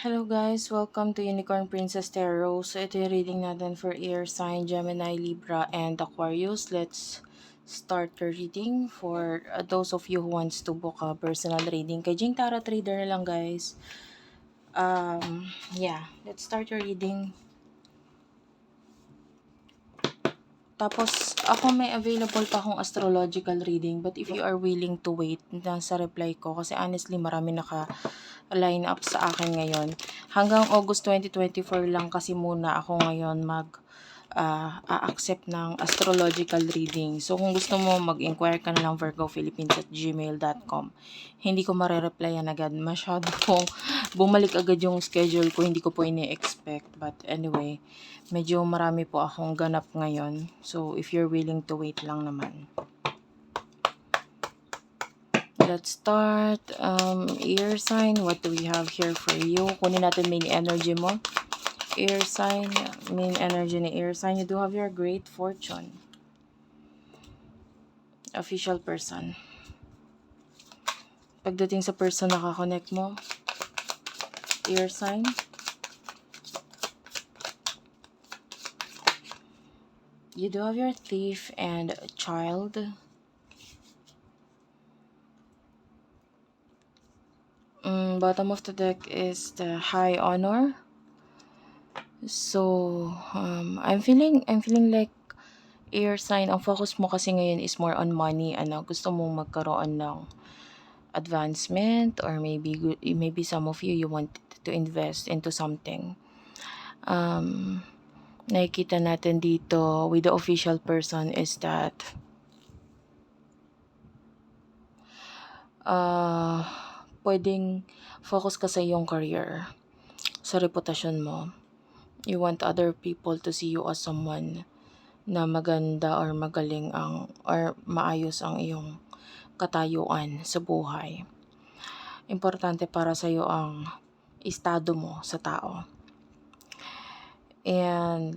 Hello guys, welcome to Unicorn Princess Tarot. So ito yung reading natin for air sign, Gemini, Libra, and Aquarius. Let's start the reading for uh, those of you who wants to book a personal reading. Kay Jing Tarot Trader na lang guys. Um, yeah, let's start your reading. Tapos, ako may available pa akong astrological reading. But if you are willing to wait, nasa reply ko. Kasi honestly, marami naka line up sa akin ngayon. Hanggang August 2024 lang kasi muna ako ngayon mag uh, a-accept ng astrological reading. So, kung gusto mo, mag-inquire ka na lang virgophilippines at gmail.com. Hindi ko marereplyan agad. Masyado pong bumalik agad yung schedule ko. Hindi ko po ini-expect. But anyway, medyo marami po akong ganap ngayon. So, if you're willing to wait lang naman. Let's start. Um, air sign. What do we have here for you? Kunin natin main energy mo. Air sign. Main energy ni air sign. You do have your great fortune. Official person. Pagdating sa person na kakonect mo. Air sign. You do have your thief and child. Mm, bottom of the deck is the high honor. So, um, I'm feeling, I'm feeling like air sign. Ang focus mo kasi ngayon is more on money. Ano, gusto mong magkaroon ng advancement or maybe maybe some of you you want to invest into something. Um, nakikita natin dito with the official person is that uh, pwedeng focus ka sa iyong career, sa reputasyon mo. You want other people to see you as someone na maganda or magaling ang or maayos ang iyong katayuan sa buhay. Importante para sa iyo ang estado mo sa tao. And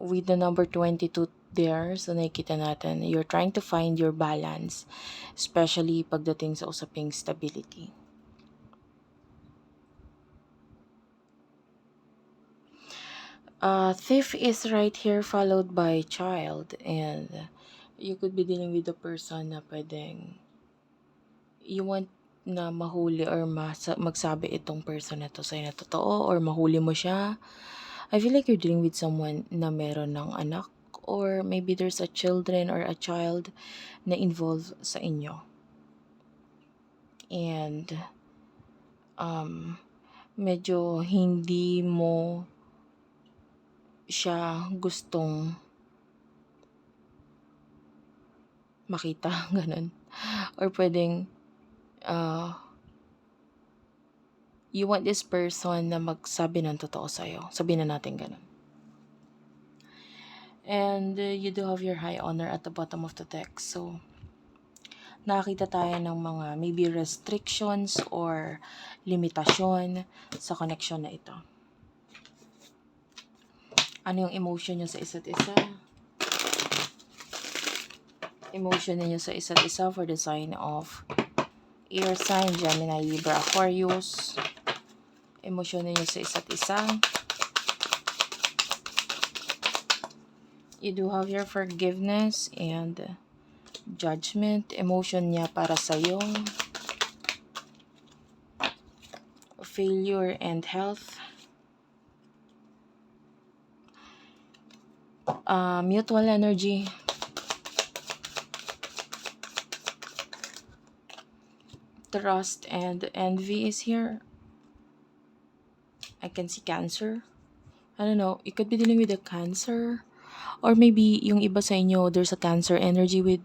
with the number 22 there, so nakikita natin, you're trying to find your balance, especially pagdating sa usaping stability. Uh, thief is right here followed by child and you could be dealing with a person na pwedeng you want na mahuli or masa- magsabi itong person na to sa'yo na totoo or mahuli mo siya. I feel like you're dealing with someone na meron ng anak or maybe there's a children or a child na involved sa inyo. And um, medyo hindi mo siya gustong makita, ganun. Or pwedeng uh, you want this person na magsabi ng totoo sa'yo. Sabihin na natin ganun. And uh, you do have your high honor at the bottom of the deck. So, nakakita tayo ng mga maybe restrictions or limitasyon sa connection na ito. Ano yung emotion nyo sa isa't isa? Emotion ninyo sa isa't isa for the sign of air sign, Gemini, Libra, Aquarius. Emosyon ninyo sa isa't isa. You do have your forgiveness and judgment. Emotion niya para sa'yo. Failure and health. Uh, mutual energy. Trust and envy is here. I can see cancer. I don't know. You could be dealing with a cancer. Or maybe yung iba sa inyo, there's a cancer energy with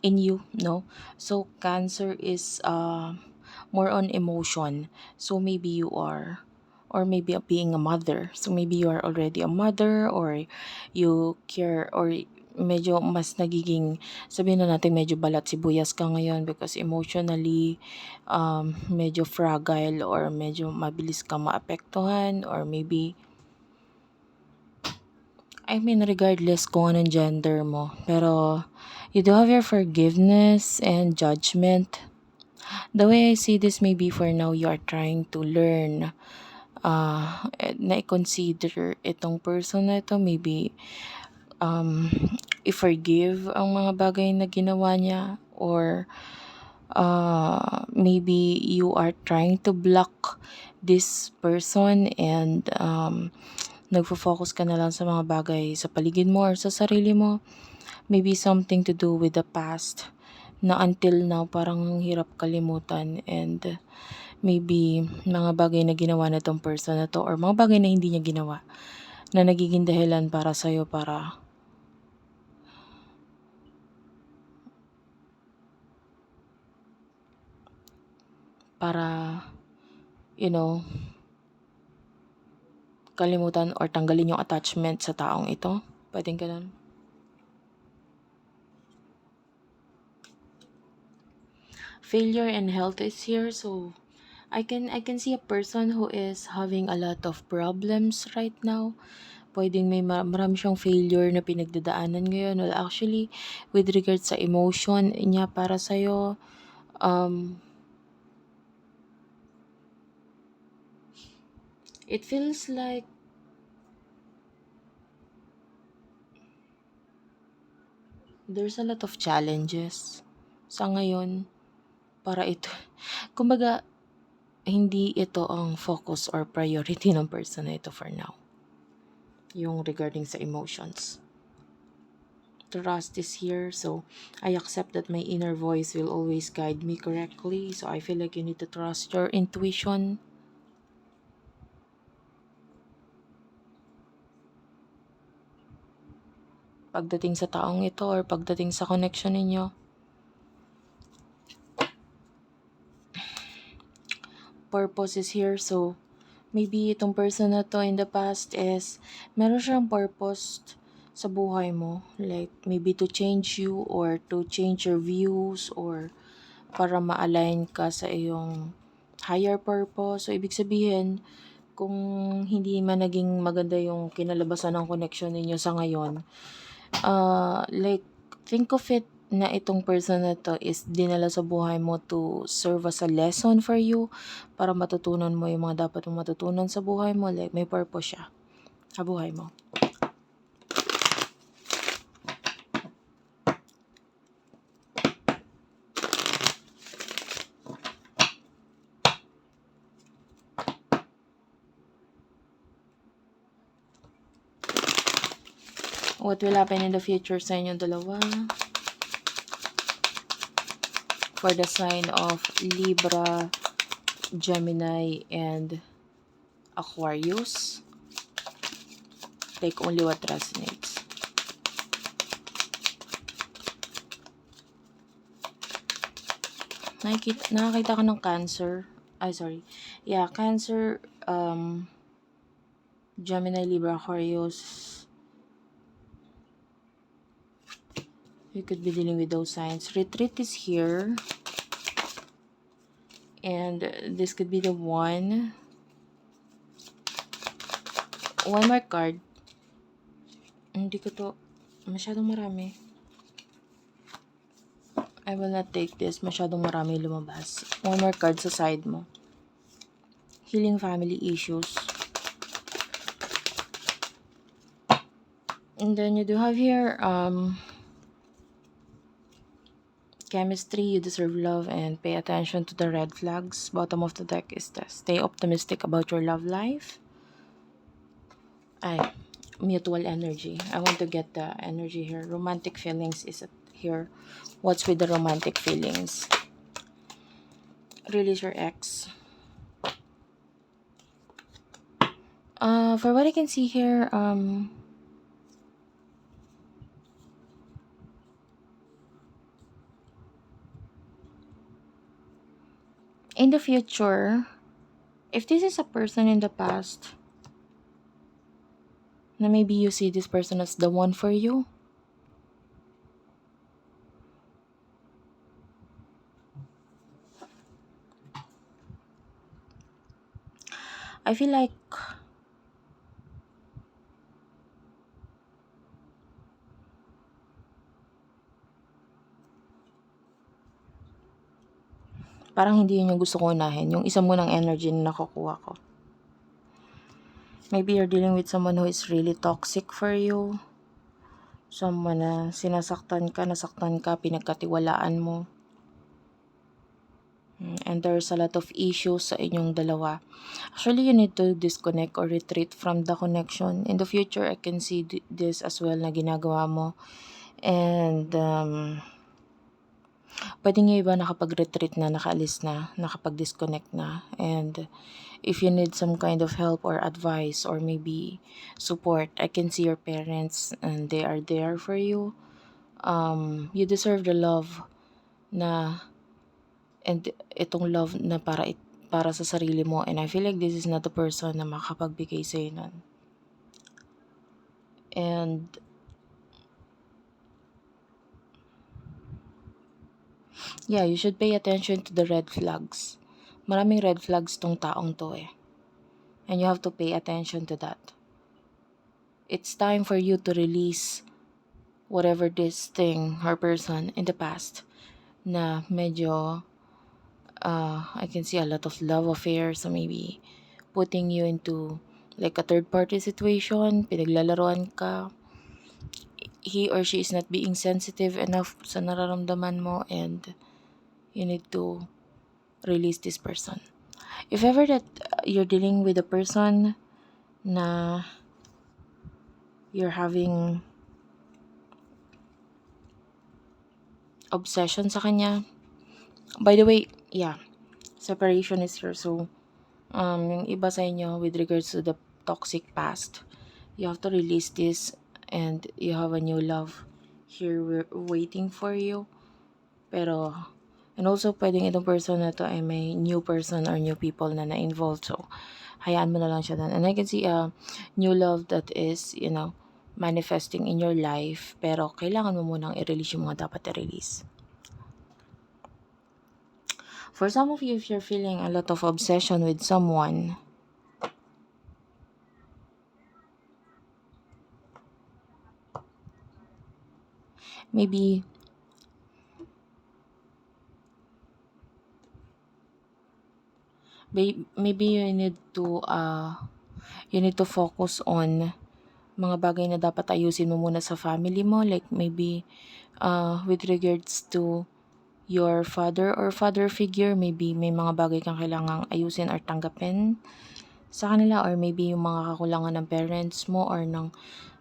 in you, no? So, cancer is uh, more on emotion. So, maybe you are, or maybe being a mother. So, maybe you are already a mother or you care or medyo mas nagiging, sabihin na natin medyo balat sibuyas ka ngayon because emotionally, um, medyo fragile or medyo mabilis ka maapektuhan or maybe I mean, regardless kung anong gender mo. Pero, you do have your forgiveness and judgment. The way I see this, maybe for now you are trying to learn uh, na i-consider itong person na ito. Maybe um, i-forgive ang mga bagay na ginawa niya or uh, maybe you are trying to block this person and um, nagfo-focus ka na lang sa mga bagay sa paligid mo or sa sarili mo. Maybe something to do with the past na until now parang ang hirap kalimutan and maybe mga bagay na ginawa na tong person na to or mga bagay na hindi niya ginawa na nagiging dahilan para sa'yo para para you know kalimutan or tanggalin yung attachment sa taong ito. Pwedeng ganun. Failure and health is here, so I can I can see a person who is having a lot of problems right now. Pwedeng may ma- marami siyang failure na pinagdadaanan ngayon. Well, actually, with regards sa emotion niya para sa'yo, um, it feels like there's a lot of challenges sa ngayon para ito. Kumbaga, hindi ito ang focus or priority ng person na ito for now. Yung regarding sa emotions. Trust is here, so I accept that my inner voice will always guide me correctly. So I feel like you need to trust your intuition. Pagdating sa taong ito or pagdating sa connection ninyo. Purpose is here, so maybe itong person na to in the past is meron siyang purpose sa buhay mo. Like, maybe to change you or to change your views or para ma-align ka sa iyong higher purpose. So, ibig sabihin, kung hindi man naging maganda yung kinalabasan ng connection ninyo sa ngayon, uh, like, think of it na itong person na to is dinala sa buhay mo to serve as a lesson for you para matutunan mo yung mga dapat mong matutunan sa buhay mo. Like, may purpose siya sa buhay mo. What will happen in the future sa inyong dalawa? For the sign of Libra, Gemini, and Aquarius. Take only what resonates. Nakikita, nakakita ka ng Cancer. Ay, sorry. Yeah, Cancer, um, Gemini, Libra, Aquarius, you could be dealing with those signs. Retreat is here. And this could be the one. One more card. Hindi ko to, masyadong marami. I will not take this. Masyadong marami lumabas. One more card sa side mo. Healing family issues. And then you do have here, um, chemistry, you deserve love, and pay attention to the red flags. Bottom of the deck is the stay optimistic about your love life. Ay, mutual energy. I want to get the energy here. Romantic feelings is it here. What's with the romantic feelings? Release your ex. Uh, for what I can see here, um, in the future, if this is a person in the past, na maybe you see this person as the one for you, I feel like Parang hindi yun yung gusto ko unahin. Yung isa munang energy na nakukuha ko. Maybe you're dealing with someone who is really toxic for you. Someone na sinasaktan ka, nasaktan ka, pinagkatiwalaan mo. Mm, And there's a lot of issues sa inyong dalawa. Actually, you need to disconnect or retreat from the connection. In the future, I can see th- this as well na ginagawa mo. And, um, pwede nga iba nakapag-retreat na, nakaalis na, nakapag-disconnect na. And, if you need some kind of help or advice or maybe support, I can see your parents and they are there for you. Um, you deserve the love na and itong love na para it, para sa sarili mo and I feel like this is not the person na makapagbigay sa nun. And yeah, you should pay attention to the red flags. Maraming red flags tong taong to eh. And you have to pay attention to that. It's time for you to release whatever this thing or person in the past na medyo uh, I can see a lot of love affairs so maybe putting you into like a third party situation, pinaglalaroan ka, he or she is not being sensitive enough sa nararamdaman mo and you need to release this person. If ever that uh, you're dealing with a person na you're having obsession sa kanya, by the way, yeah, separation is here. So, um, yung iba sa inyo with regards to the toxic past, you have to release this and you have a new love here wa- waiting for you. Pero, and also pwedeng itong person na to ay may new person or new people na na-involved. So, hayaan mo na lang siya doon. And I can see a new love that is, you know, manifesting in your life. Pero, kailangan mo munang i-release yung mga dapat i-release. For some of you, if you're feeling a lot of obsession with someone, maybe may- maybe you need to uh you need to focus on mga bagay na dapat ayusin mo muna sa family mo like maybe uh with regards to your father or father figure maybe may mga bagay kang kailangang ayusin or tanggapin sa kanila or maybe yung mga kakulangan ng parents mo or ng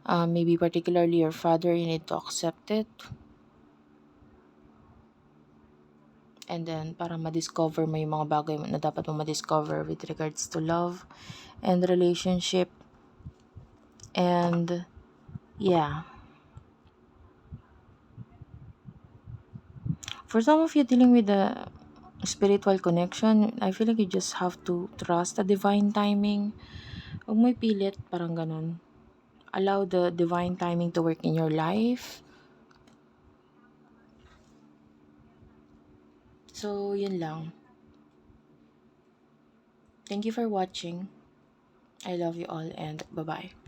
uh, maybe particularly your father you need to accept it. And then para ma-discover mo yung mga bagay na dapat mo ma-discover with regards to love and relationship. And yeah. For some of you dealing with a spiritual connection I feel like you just have to trust the divine timing. Huwag mo ipilit parang ganun allow the divine timing to work in your life? So yun lang. Thank you for watching. I love you all and bye bye